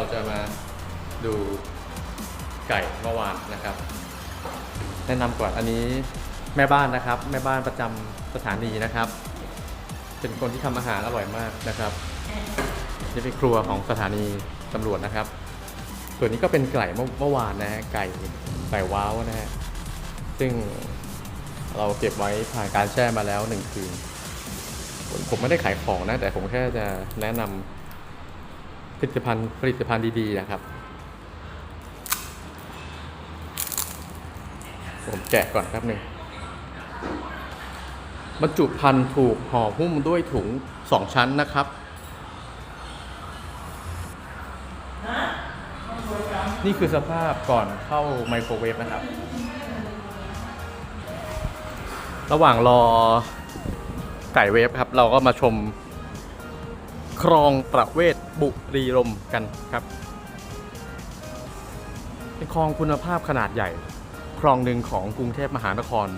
เราจะมาดูไก่เมื่อวานนะครับ แนะนำก่อนอันนี้แม่บ้านนะครับ แม่บ้านประจำสถานีนะครับ เป็นคนที่ทำอาหารอร่อยมากนะครับนี่เป็นครัวของสถานีตำรวจนะครับ ส่วนนี้ก็เป็นไก่เมื่อเมื่อวานนะฮะไก่ไก่ว้าวนะฮะซึ่งเราเก็บไว้ผ่านการแช่มาแล้วหนึ่งคืนผมไม่ได้ขายของนะ แต่ผมแค่จะแนะนำ ผลิตภัณฑ์ผลิตภัณฑ์ดีๆนะครับ ผมแกะก่อนแป๊บหนึ่งบรรจุภัณฑ์ถูกห่อหุ้มด้วยถุงสองชั้นนะครับ นี่คือสภาพก่อนเข้าไมโครเวฟนะครับ ระหว่างรอไก่เวฟครับ เราก็มาชม คลองประเวศบุรีรมกันครับ เป็นคลองคุณภาพขนาดใหญ่ คลองหนึ่งของกรุงเทพมหานคร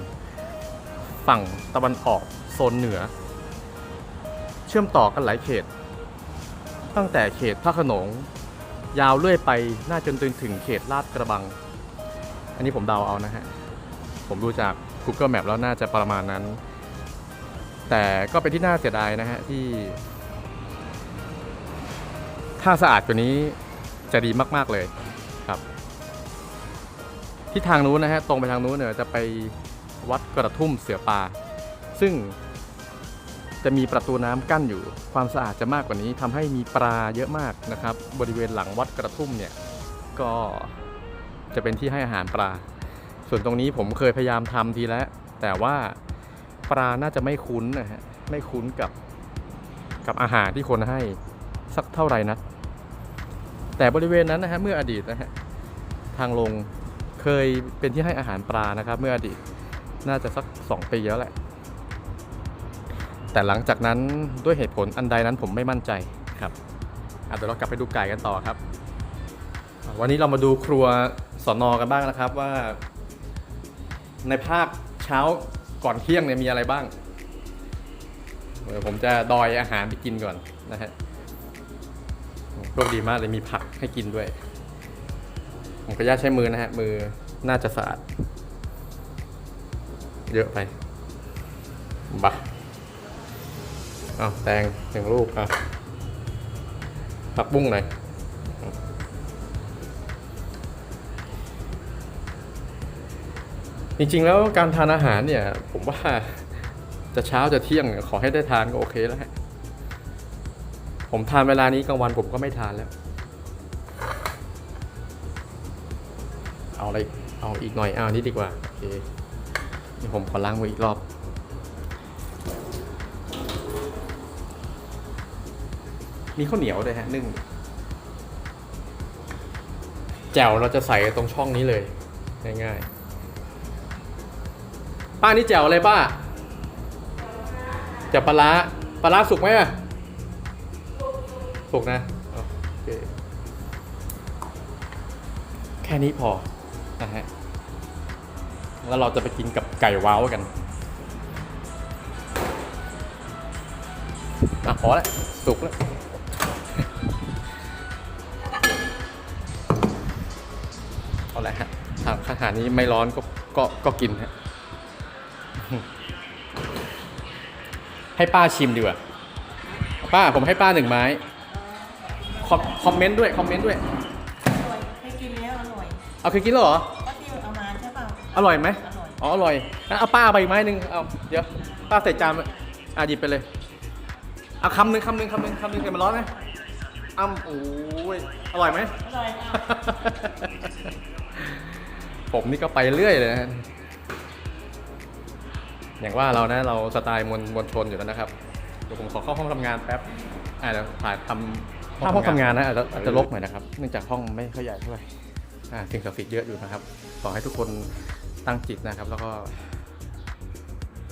ฝั่งตะวันออกโซนเหนือ เชื่อมต่อกันหลายเขต ตั้งแต่เขตพระขนง ยาวเรื่อยไปน่าจนถึงเขตลาดกระบัง อันนี้ผมเดาเอานะฮะ ผมดูจาก Google Map แล้วน่าจะประมาณนั้น แต่ก็เป็นที่น่าเสียดายนะฮะที่ ถ้าสะอาดกว่านี้จะดีมาก ๆ เลยครับ ที่ทางนู้นนะฮะตรงไปทางนู้นเนี่ยจะไปวัดกระทุ่มเสือปลาซึ่งจะมีประตูน้ำกั้นอยู่ ความสะอาดจะมากกว่านี้ทำให้มีปลาเยอะมากนะครับ บริเวณหลังวัดกระทุ่มเนี่ยก็จะเป็นที่ให้อาหารปลา ส่วนตรงนี้ผมเคยพยายามทำทีแล้วแต่ว่าปลาน่าจะไม่คุ้นนะฮะไม่คุ้นกับกับอาหารที่คนให้สักเท่าไหร่นะ แต่บริเวณนั้นนะฮะเมื่ออดีตนะฮะทางลงเคยเป็นที่ให้อาหารปลานะครับ เมื่ออดีตน่าจะสักสองปีแล้วแหละ แต่หลังจากนั้นด้วยเหตุผลอันใดนั้นผมไม่มั่นใจครับเดี๋ยวเรากลับไปดูไก่กันต่อครับ วันนี้เรามาดูครัวสอนอกันบ้างนะครับว่า ในภาคเช้าก่อนเที่ยงเนี่ยมีอะไรบ้างเดี๋ยวผมจะดอยอาหารไปกินก่อนนะฮะ โชคดีมากเลยมีผักให้กินด้วย ผมก็ย่าตใช้มือนะฮะ มือน่าจะสะอาด เยอะไปบะเอาแตงหนึ่งลูกอะผักบุ้งหน่อยจริงๆแล้วการทานอาหารเนี่ย ผมว่าจะเช้าจะเที่ยงขอให้ได้ทานก็โอเคแล้วฮะ ผมทานเวลานี้กลางวันผมก็ไม่ทานแล้ว เอาอะไรเอาอีกหน่อยเอานี้ดีกว่าโอเคนี่ผมขอล้างมืออีกรอบ มีข้าวเหนียวด้วยฮะนึ่งแจ่วเราจะใส่ตรงช่องนี้เลย ง่ายๆป้านี่แจ่วอะไรป้าแจ่วปลาร้าปลาร้าสุกไหมอะ สุกนะ โอเค แค่นี้พอ นะฮะ แล้วเราจะไปกินกับไก่ว้าวกัน อะ พอแล้ว สุกแล้วเอาละฮะทางอาหารนี้ไม่ร้อนก็ ก็ ก็กินฮะ ให้ป้าชิมดีกว่า ป้าผมให้ป้าหนึ่งไม้ อมคอมเมนต์ด้วยคอมเมนต์ด้วย อร่อยให้กินแล้วอร่อยเอาเคยกินแล้วเหรอ ก็ที่เอามาใช่เปล่าอร่อยไหม อร่อยอ๋อ อร่อยงั้นเอาป้าไปอีกไม้หนึ่งเอาเดี๋ยวป้าใส่จานมาอะหยิบไปเลย เอาคำหนึ่งคำหนึ่งคำหนึ่งคำหนึ่งเดี๋ยวมันร้อนไหมอ้ำโอ้ยอร่อยไหม อร่อยค่ะผมนี่ก็ไปเรื่อยเลยนะฮะอย่างว่าเรานะเราสไตล์มวลมวลชนอยู่แล้วนะครับ เดี๋ยวผมขอเข้าห้องทำงานแป๊บ อ่าเดี๋ยวถ่ายทำ ภาพห้องทำงานนะอาจจะอาจจะลกหน่อยนะครับ เนื่องจากห้องไม่ค่อยใหญ่เท่าไหร่อ่าสิ่งศักดิ์สิทธิ์เยอะอยู่นะครับ ขอให้ทุกคนตั้งจิตนะครับ แล้วก็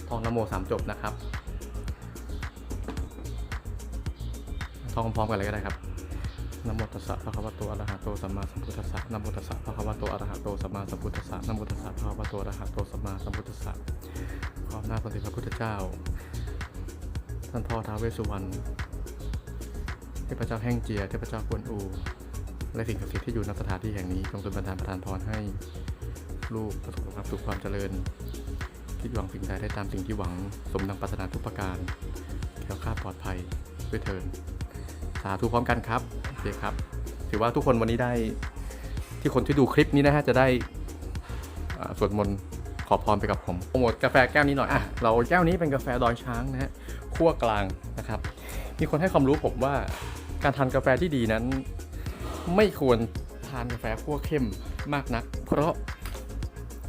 ท่องนโมสามจบนะครับท่องพร้อมๆกันเลยก็ได้ครับนะโมตัสสะภะคะวะโตอะระหะโตสัมมาสัมพุทธัสสะนะโมตัสสะภะคะวะโตอะระหะโตสัมมาสัมพุทธัสสะนะโมตัสสะภะคะวะโตอะระหะโตสัมมาสัมพุทธัสสะขอบหน้าพระสิพระพุทธเจ้า ท่านพ่อท้าวเวสสุวรรณเทพเจ้าแห่งเจีย เทพเจ้ากวนอู และสิ่งศักดิ์สิทธิ์ที่อยู่ณสถานที่แห่งนี้จงเป็นบันดาลประทานพรให้ ลูกประสบความสุขความเจริญ คิดหวังสิ่งใดได้ตามสิ่งที่หวังสมดังปรารถนาทุกประการแล้วคลาปลอดภัยด้วยเทินสาธุพร้อมกันครับโอเคครับ ถือว่าทุกคนวันนี้ได้ที่คนที่ดูคลิปนี้นะฮะจะได้สวดมนต์ขอพรไปกับผมโปรโมทกาแฟแก้วนี้หน่อยอะเราแก้วนี้เป็นกาแฟดอยช้างนะฮะคั่วกลางนะครับ มีคนให้ความรู้ผมว่าการทานกาแฟที่ดีนั้น ไม่ควรทานกาแฟคั่วเข้มมากนัก เพราะ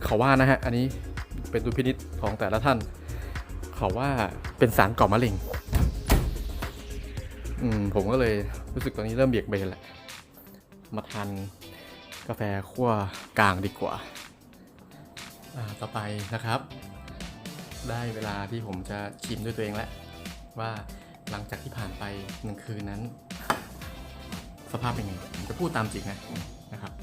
เขาว่านะฮะ อันนี้เป็นดุพินิษของแต่ละท่าน เขาว่าเป็นสารก่อมะเร็งอืมผมก็เลยรู้สึกตอนนี้เริ่มเบียกเบนแหละ มาทานกาแฟคั่วกลางดีกว่าอ่า ต่อไปนะครับ ได้เวลาที่ผมจะชิมด้วยตัวเองแล้วว่า หลังจากที่ผ่านไปหนึ่งคืนนั้น สภาพเป็นไงผมจะพูดตามจริงนะนะครับ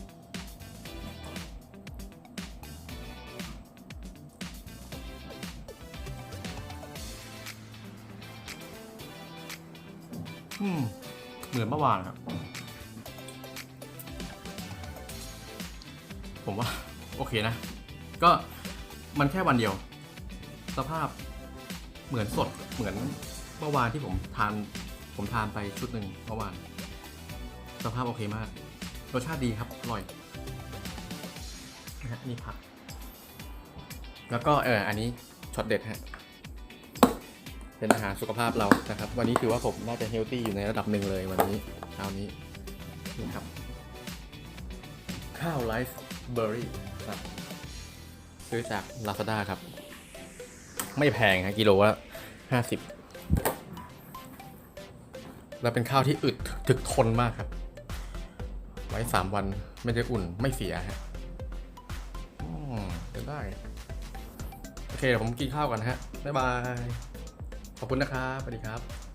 อืมเหมือนเมื่อวานครับ ผมว่า โอเคนะ ก็มันแค่วันเดียว สภาพเหมือนสดเหมือน เมื่อวานที่ผมทานผมทานไปชุดหนึ่งเมื่อวาน สภาพโอเคมาก รสชาติดีครับ อร่อยนะฮะนี่ผัก แล้วก็เอออันนี้ช็อตเด็ดฮะ เป็นอาหารสุขภาพเรานะครับ วันนี้ถือว่าผมน่าจะเฮลตี้อยู่ในระดับหนึ่งเลยวันนี้เช้านี้นี่ครับ ข้าวไลฟ์เบอร์รี่ครับซื้อจาก Lazada ครับ ไม่แพงฮะกิโลละห้าสิบ และเป็นข้าวที่อึดถึกทนมากครับ ไว้สามวันไม่ได้อุ่นไม่เสียฮะอืมจะได้ โอเคเดี๋ยวผมกินข้าวก่อนนะฮะ บ๊ายบาย ขอบคุณนะครับ สวัสดีครับ